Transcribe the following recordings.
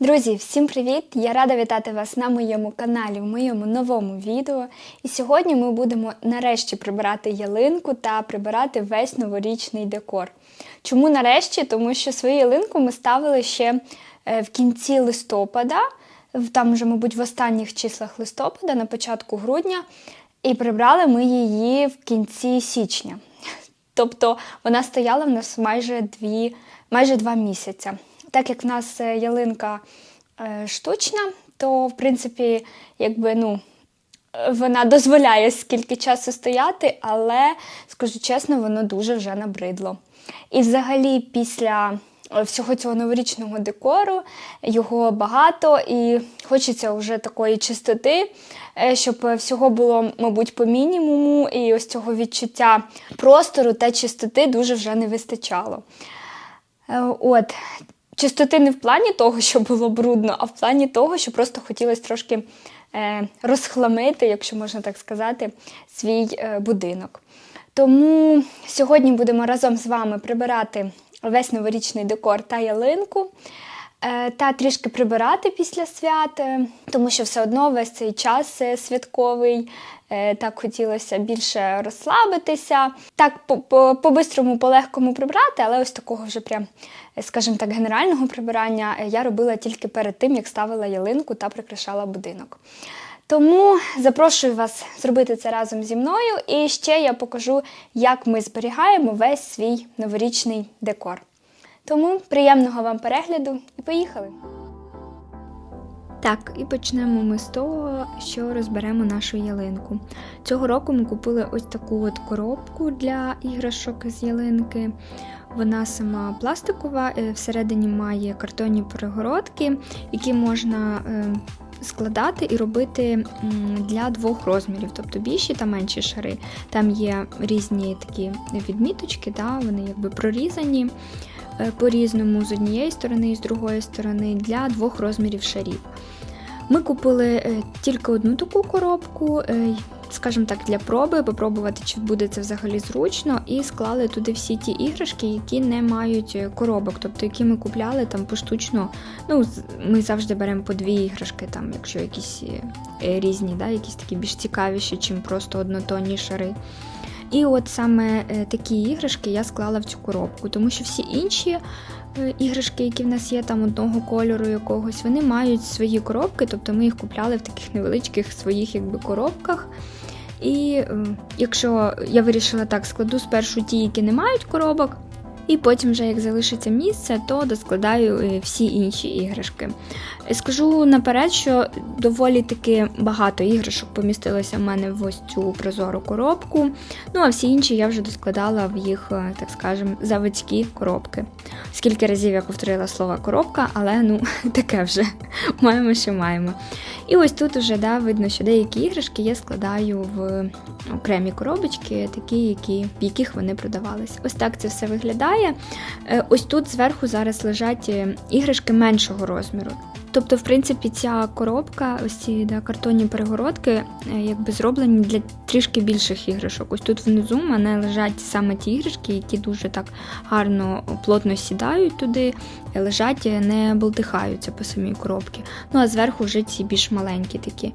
Друзі, всім привіт! Я рада вітати вас на моєму каналі, в моєму новому відео. І сьогодні ми будемо нарешті прибирати ялинку та прибирати весь новорічний декор. Чому нарешті? Тому що свою ялинку ми ставили ще е, в кінці листопада, там вже, мабуть, в останніх числах листопада, на початку грудня, і прибрали ми її в кінці січня. Тобто вона стояла в нас майже дві, майже два місяці. Так як в нас е, ялинка е, штучна, то в принципі, якби ну. Вона дозволяє скільки часу стояти, але, скажу чесно, воно дуже вже набридло. І взагалі, після е, всього цього новорічного декору його багато і хочеться вже такої чистоти, щоб всього було, мабуть, по мінімуму, і ось цього відчуття простору та чистоти дуже вже не вистачало. От. Чистоти не в плані того, що було брудно, а в плані того, що просто хотілося трошки е, розхламити, якщо можна так сказати, свій е, будинок. Тому сьогодні будемо разом з вами прибирати весь новорічний декор та ялинку. Е, Та трішки прибирати після свят, е, тому що все одно весь цей час е, святковий. Так хотілося більше розслабитися. Так, по- по- по-бистрому, по-легкому прибрати, але ось такого вже прям, скажімо так, генерального прибирання я робила тільки перед тим, як ставила ялинку та прикрашала будинок. Тому запрошую вас зробити це разом зі мною. І ще я покажу, як ми зберігаємо весь свій новорічний декор. Тому приємного вам перегляду і поїхали! Так, і почнемо ми з того, що розберемо нашу ялинку. Цього року ми купили ось таку от коробку для іграшок з ялинки. Вона сама пластикова, е, всередині має картонні перегородки, які можна е, складати і робити для двох розмірів, тобто більші та менші шари. Там є різні такі відміточки, да, вони якби прорізані по-різному з однієї сторони і з другої сторони для двох розмірів шарів. Ми купили е, тільки одну таку коробку, е, скажімо так, для проби, попробувати, чи буде це взагалі зручно, і склали туди всі ті іграшки, які не мають е, коробок, тобто які ми купляли там поштучно. Ну, ми завжди беремо по дві іграшки, там, якщо якісь е, е, різні, да, якісь такі більш цікавіші, чим просто однотонні шари. І от саме е, такі іграшки я склала в цю коробку, тому що всі інші е, іграшки, які в нас є там одного кольору якогось, вони мають свої коробки, тобто ми їх купляли в таких невеличких своїх якби коробках. І е, якщо я вирішила так, складу спершу ті, які не мають коробок, і потім, вже як залишиться місце, то доскладаю е, всі інші іграшки. Е, Скажу наперед, що доволі таки багато іграшок помістилося в мене в ось цю прозору коробку. Ну а всі інші я вже доскладала в їх, е, так скажемо, заводські коробки. Скільки разів я повторила слово коробка, але ну таке вже маємо, що маємо. І ось тут уже да, видно, що деякі іграшки я складаю в окремі коробочки, такі, які, в яких вони продавались. Ось так це все виглядає. Е, Ось тут зверху зараз лежать е, іграшки меншого розміру. Тобто, в принципі, ця коробка, ось ці да, картонні перегородки, е, якби зроблені для трішки більших іграшок. Ось тут внизу в мене лежать саме ті іграшки, які дуже так гарно плотно сідають туди, лежать, не болтихаються по самій коробці. Ну а зверху вже ці більш маленькі такі.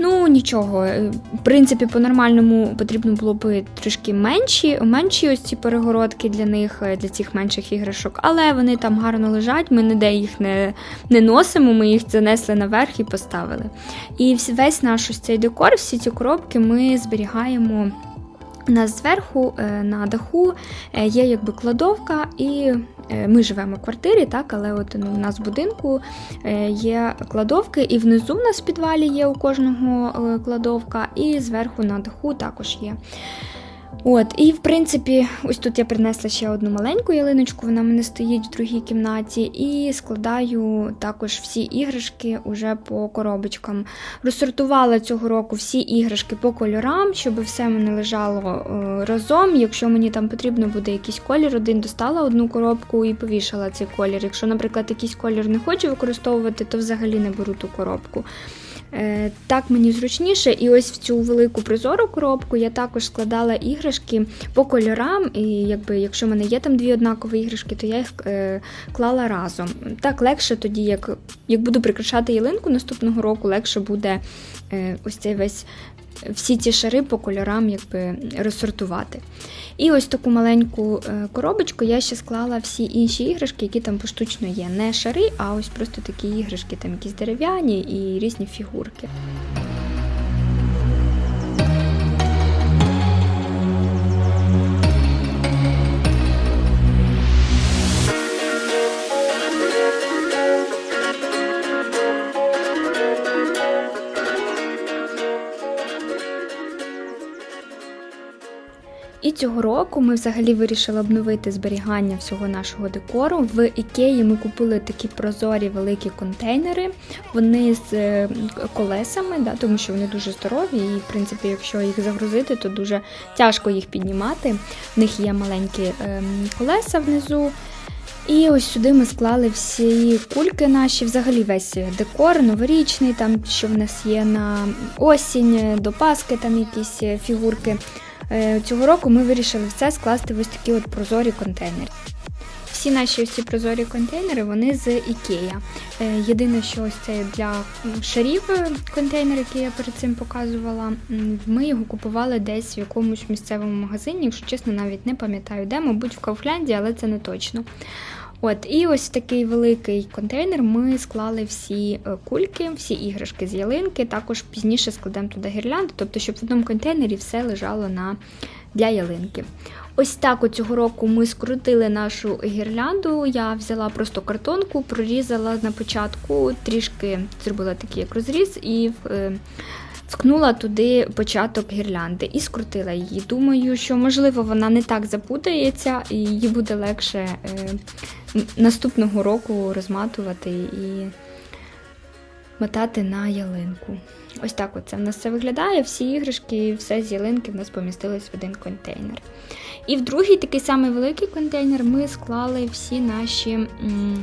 Ну, нічого. е, В принципі, по-нормальному потрібно було б трішки менші, менші ось ці перегородки для них, е, для цих менших іграшок, але вони там гарно лежать, ми ніде їх не, не носимо, ми їх занесли наверх і поставили. І весь наш ось цей декор, всі ці коробки ми зберігаємо. У нас зверху е, на даху є якби кладовка, і ми живемо в квартирі, так, але от ну, у нас в будинку е, є кладовки, і внизу в нас в підвалі є у кожного е, кладовка, і зверху на даху також є. От, і в принципі, ось тут я принесла ще одну маленьку ялиночку, вона мене стоїть в другій кімнаті, і складаю також всі іграшки уже по коробочкам. Розсортувала цього року всі іграшки по кольорам, щоб все мене лежало е, разом. Якщо мені там потрібно буде якийсь колір, один достала одну коробку і повішала цей колір. Якщо, наприклад, якийсь колір не хочу використовувати, то взагалі не беру ту коробку. Е, Так мені зручніше, і ось в цю велику прозору коробку я також складала іграшки по кольорам. І якби якщо в мене є там дві однакові іграшки, то я їх е, клала разом. Так легше тоді, як, як буду прикрашати ялинку наступного року, легше буде е, ось цей весь. Всі ці шари по кольорам якби розсортувати. І ось таку маленьку е, коробочку я ще склала всі інші іграшки, які там поштучно є. Не шари, а ось просто такі іграшки, там якісь дерев'яні і різні фігурки. Цього року ми взагалі вирішили обновити зберігання всього нашого декору. В Ікеї ми купили такі прозорі великі контейнери. Вони з е, колесами, да, тому що вони дуже здорові, і в принципі, якщо їх загрузити, то дуже тяжко їх піднімати. В них є маленькі ем, колеса внизу. І ось сюди ми склали всі кульки наші, взагалі весь декор, новорічний, там що в нас є на осінь, до Паски, там якісь е, фігурки. Е, Цього року ми вирішили все скласти в ось такі от прозорі контейнери. Всі наші ось ці прозорі контейнери вони з Ікея. Е, Єдине, що ось це для шарів е, контейнер, який я перед цим показувала. Ми його купували десь в якомусь місцевому магазині, якщо чесно, навіть не пам'ятаю де, мабуть, в Кауфлянді, але це не точно. От, і ось такий великий контейнер ми склали всі е, кульки, всі іграшки з ялинки. Також пізніше складемо туди гірлянду, тобто, щоб в одному контейнері все лежало на, для ялинки. Ось так цього року ми скрутили нашу гірлянду. Я взяла просто картонку, прорізала на початку, трішки зробила такий як розріз і е, вткнула туди початок гірлянди і скрутила її. Думаю, що можливо вона не так запутається, і її буде легше е, наступного року розматувати і мотати на ялинку. Ось так це в нас все виглядає. Всі іграшки, все з ялинки в нас помістилось в один контейнер. І в другий такий самий великий контейнер ми склали всі наші м,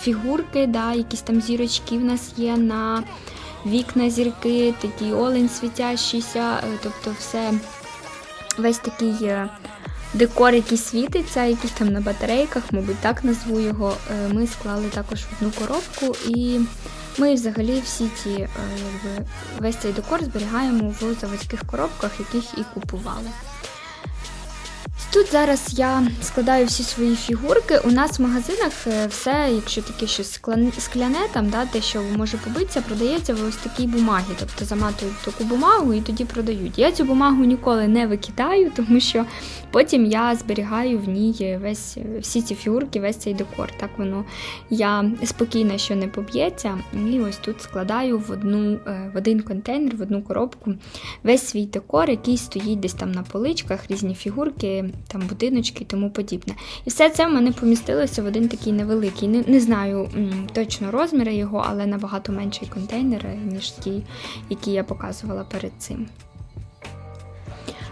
фігурки, да, якісь там зірочки в нас є на вікна зірки, такий олень світящийся, е, тобто все весь такий е, декор, який світиться, якийсь там на батарейках, мабуть, так назву його. е, Ми склали також в одну коробку і. Ми взагалі всі ті, е, весь цей декор зберігаємо в заводських коробках, яких і купували. Тут зараз я складаю всі свої фігурки. У нас в магазинах е, все, якщо таке щось склян- скляне, там, да, те, що може побитися, продається в ось такій бумагі. Тобто заматують таку бумагу і тоді продають. Я цю бумагу ніколи не викидаю, тому що потім я зберігаю в ній весь всі ці фігурки, весь цей декор. Так воно я спокійна, що не поб'ється. І ось тут складаю в одну е, в один контейнер, в одну коробку весь свій декор, який стоїть десь там на поличках, різні фігурки, там будиночки і тому подібне. І все це в мене помістилося в один такий невеликий. Не, не знаю м, точно розміри його, але набагато менший контейнер, ніж ті, які я показувала перед цим.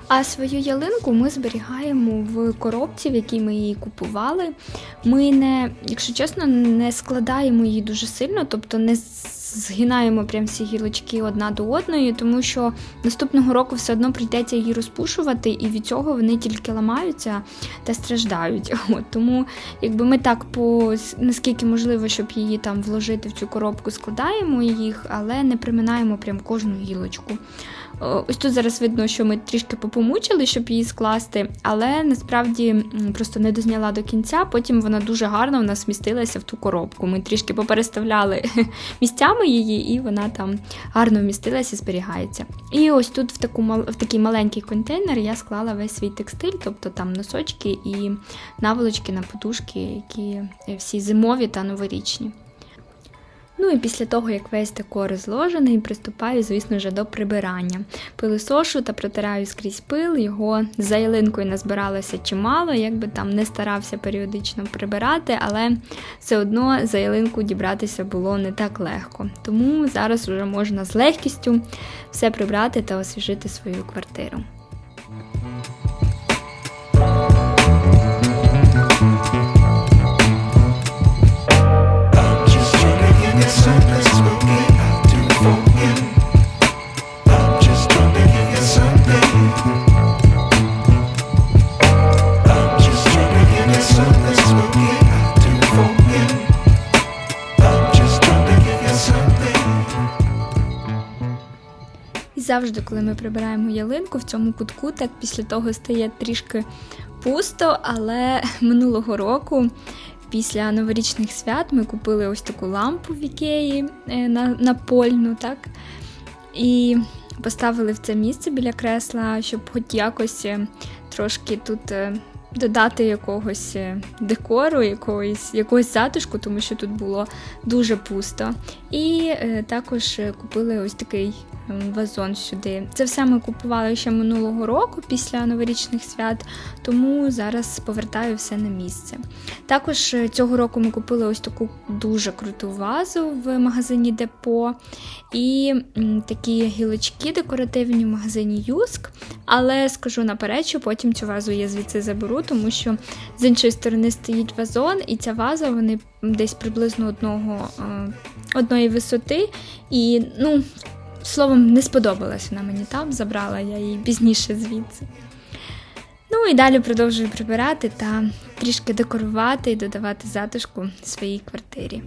А свою ялинку ми зберігаємо в коробці, в якій ми її купували. Ми не, якщо чесно, не складаємо її дуже сильно, тобто не згинаємо прям всі гілочки одна до одної, тому що наступного року все одно прийдеться її розпушувати, і від цього вони тільки ламаються та страждають. От, тому якби ми так по наскільки можливо, щоб її там вложити в цю коробку, складаємо їх, але не приминаємо прям кожну гілочку. Ось тут зараз видно, що ми трішки попомучили, щоб її скласти, але насправді просто не дозняла до кінця. Потім вона дуже гарно в нас вмістилася в ту коробку. Ми трішки попереставляли місцями її, і вона там гарно вмістилася зберігається. І ось тут в, таку, в такий маленький контейнер я склала весь свій текстиль, тобто там носочки і наволочки на подушки, які всі зимові та новорічні. Ну і після того, як весь декор зложений, приступаю, звісно вже до прибирання. Пилисошу та протираю скрізь пил, його за ялинкою назбиралося чимало, якби там не старався періодично прибирати, але все одно за ялинку дібратися було не так легко. Тому зараз вже можна з легкістю все прибрати та освіжити свою квартиру. Завжди, коли ми прибираємо ялинку в цьому кутку, так після того стає трішки пусто, але минулого року. Після новорічних свят ми купили ось таку лампу в Ікеї е, на, напольну, так? І поставили в це місце біля кресла, щоб хоч якось е, трошки тут е, додати якогось декору, якогось, якогось затишку, тому що тут було дуже пусто. І також купили ось такий вазон сюди. Це все ми купували ще минулого року після новорічних свят, тому зараз повертаю все на місце. Також е, цього року ми купили ось таку дуже круту вазу в магазині Депо і такі гілочки декоративні в магазині Юск. Але скажу наперед, що потім цю вазу я звідси заберу, тому що з іншої сторони стоїть вазон, і ця ваза вони десь приблизно одного, е, одної висоти. І, ну, словом, не сподобалась вона мені там, забрала я її пізніше звідси. Ну і далі продовжую прибирати та трішки декорувати і додавати затишку своїй квартирі.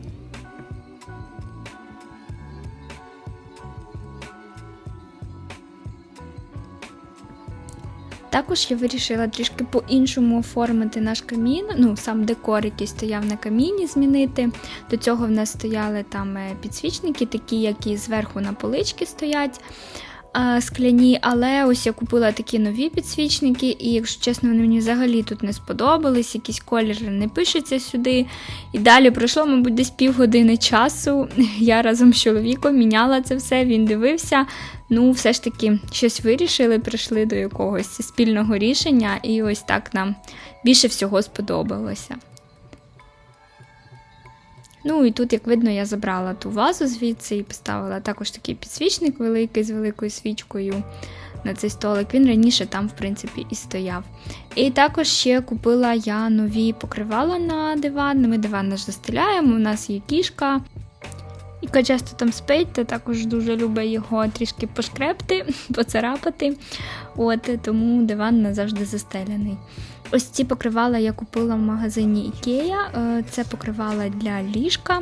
Також я вирішила трішки по-іншому оформити наш камін, ну сам декор, який стояв на каміні, змінити. До цього в нас стояли там е, підсвічники, такі, які зверху на полички стоять скляні. Але ось я купила такі нові підсвічники, і, якщо чесно, вони мені взагалі тут не сподобались, якісь кольори не пишуться сюди. І далі пройшло, мабуть, десь півгодини часу. Я разом з чоловіком міняла це все, він дивився. Ну, все ж таки, щось вирішили, прийшли до якогось спільного рішення, і ось так нам більше всього сподобалося. Ну і тут, як видно, я забрала ту вазу звідси і поставила також такий підсвічник великий з великою свічкою на цей столик. Він раніше там, в принципі, і стояв. І також ще купила я нові покривала на диван. Ми диван наш застеляємо, у нас є кішка. Яка часто там спить, та також дуже любить його трішки пошкрепти, поцарапати. От, тому диван назавжди застеляний. Ось ці покривала я купила в магазині Ikea. Е, Це покривала для ліжка.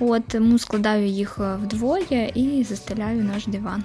От, тому складаю їх е, вдвоє і застеляю наш диван.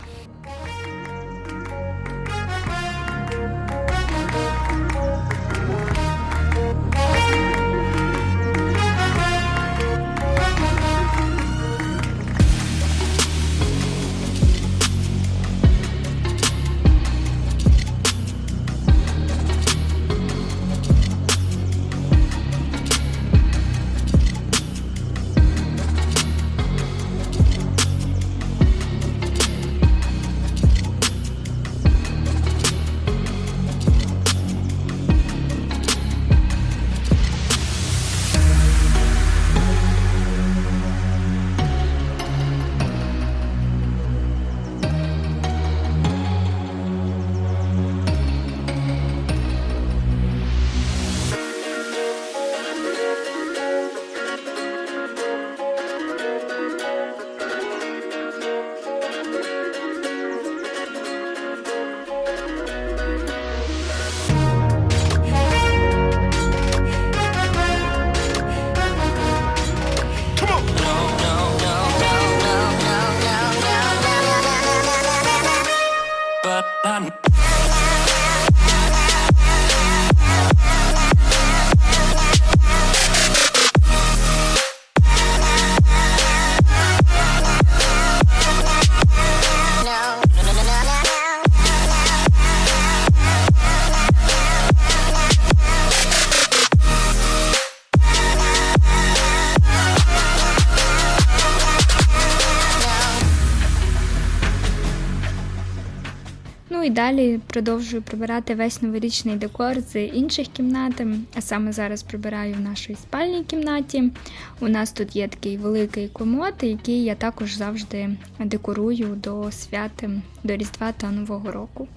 Далі продовжую прибирати весь новорічний декор з інших кімнат. А саме зараз прибираю в нашій спальній кімнаті. У нас тут є такий великий комод, який я також завжди декорую до свят, до Різдва та Нового року.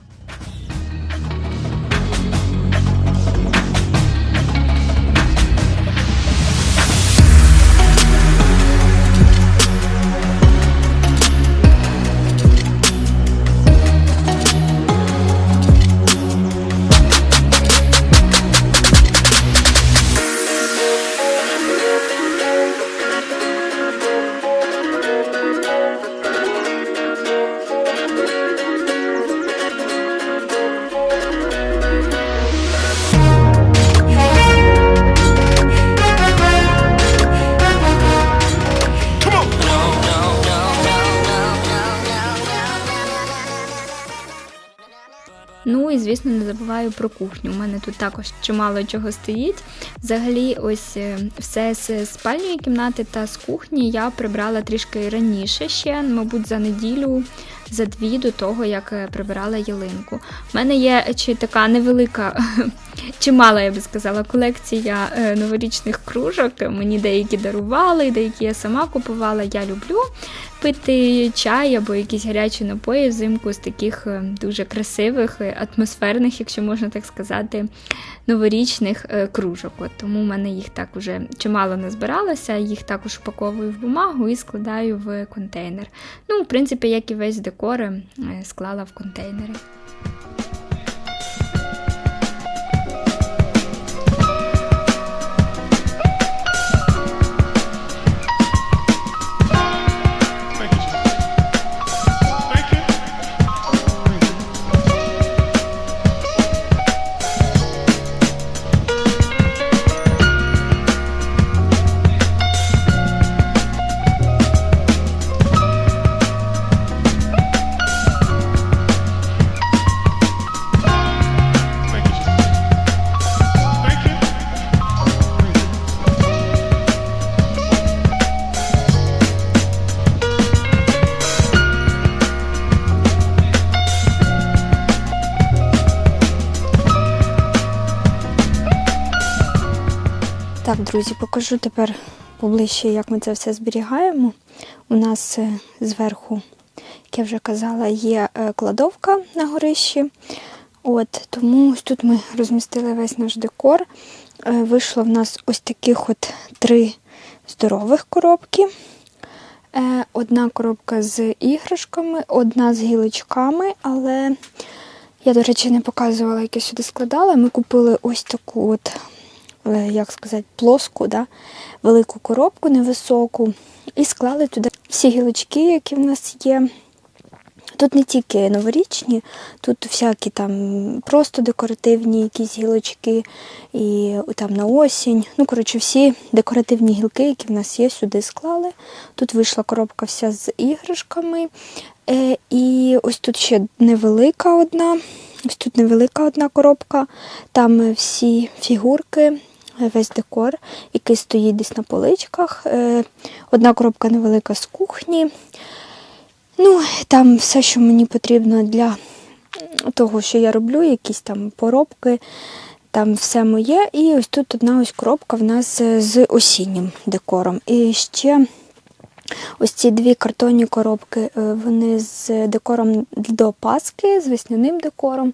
І, звісно, не забуваю про кухню. У мене тут також чимало чого стоїть. Взагалі, ось е, все з спальної кімнати та з кухні я прибрала трішки раніше ще, мабуть, за неділю. За дві до того, як е, прибирала ялинку. У мене є чи така невелика, чимала, я би сказала, колекція е, новорічних кружок. Мені деякі дарували, деякі я сама купувала. Я люблю пити чай або якісь гарячі напої взимку з таких е, дуже красивих, е, атмосферних, якщо можна так сказати, новорічних е, кружок. От, тому в мене їх так уже чимало назбиралося, їх також упаковую в бумагу і складаю в контейнер. Ну, в принципі, як і весь декор, склала в контейнери. Друзі, покажу тепер поближче, як ми це все зберігаємо. У нас е, зверху, як я вже казала, є е, кладовка на горищі. От, тому ось тут ми розмістили весь наш декор. Е, Вийшло в нас ось таких от три здорових коробки. Одна коробка з іграшками, одна з гілочками, але я, до речі, не показувала, як я сюди складала. Ми купили ось таку от як сказати, плоску, да? велику коробку невисоку, і склали туди всі гілочки, які в нас є. Тут не тільки новорічні, тут всякі там просто декоративні якісь гілочки, і там на осінь. Ну, коротше, всі декоративні гілки, які в нас є, сюди склали. Тут вийшла коробка вся з іграшками. Е, і ось тут ще невелика одна. Ось тут невелика одна коробка. Там е, всі фігурки, е, весь декор, який стоїть десь на поличках. Е, Одна коробка невелика з кухні. Ну, там все, що мені потрібно для того, що я роблю, якісь там поробки, там все моє. І ось тут одна ось коробка в нас е, з осіннім декором. І ще ось ці дві картонні коробки, е, вони з декором до Паски, з весняним декором.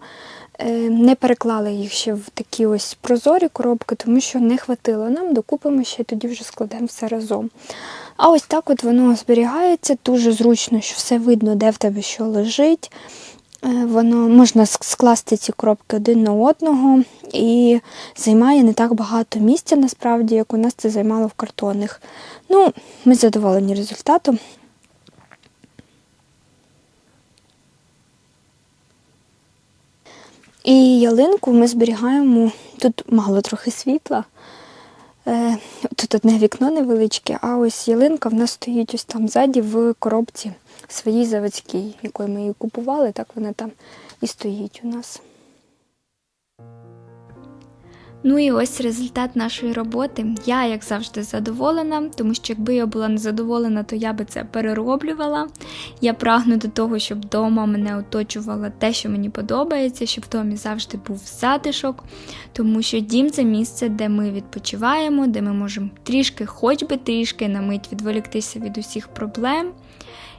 Е, Не переклали їх ще в такі ось прозорі коробки, тому що не хватило нам, докупимо ще і тоді вже складемо все разом. А ось так от воно зберігається, дуже зручно, що все видно, де в тебе що лежить. Е, Воно можна скласти ці коробки один на одного і займає не так багато місця, насправді, як у нас це займало в картонних. Ну, ми задоволені результатом. І ялинку ми зберігаємо. Тут мало трохи світла. Е, Тут одне вікно невеличке, а ось ялинка в нас стоїть ось там ззаді в коробці своїй заводській, якою ми її купували, так вона там і стоїть у нас. Ну і ось результат нашої роботи. Я, як завжди, задоволена, тому що якби я була не задоволена, то я би це перероблювала. Я прагну до того, щоб вдома мене оточувало те, що мені подобається, щоб в домі завжди був затишок, тому що дім це місце, де ми відпочиваємо, де ми можемо трішки, хоч би трішки на мить відволіктися від усіх проблем.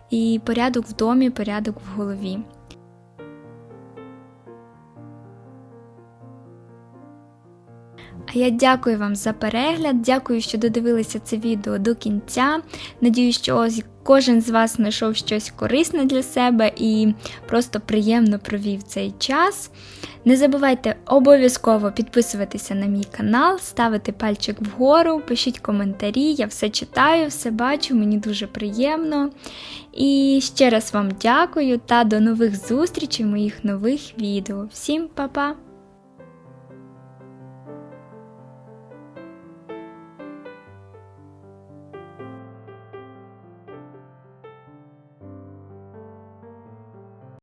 І порядок в домі, порядок в голові. А я дякую вам за перегляд. Дякую, що додивилися це відео до кінця. Надію, що кожен з вас знайшов щось корисне для себе і просто приємно провів цей час. Не забувайте обов'язково підписуватися на мій канал, ставити пальчик вгору, пишіть коментарі, я все читаю, все бачу, мені дуже приємно. І ще раз вам дякую та до нових зустрічей моїх нових відео. Всім па-па!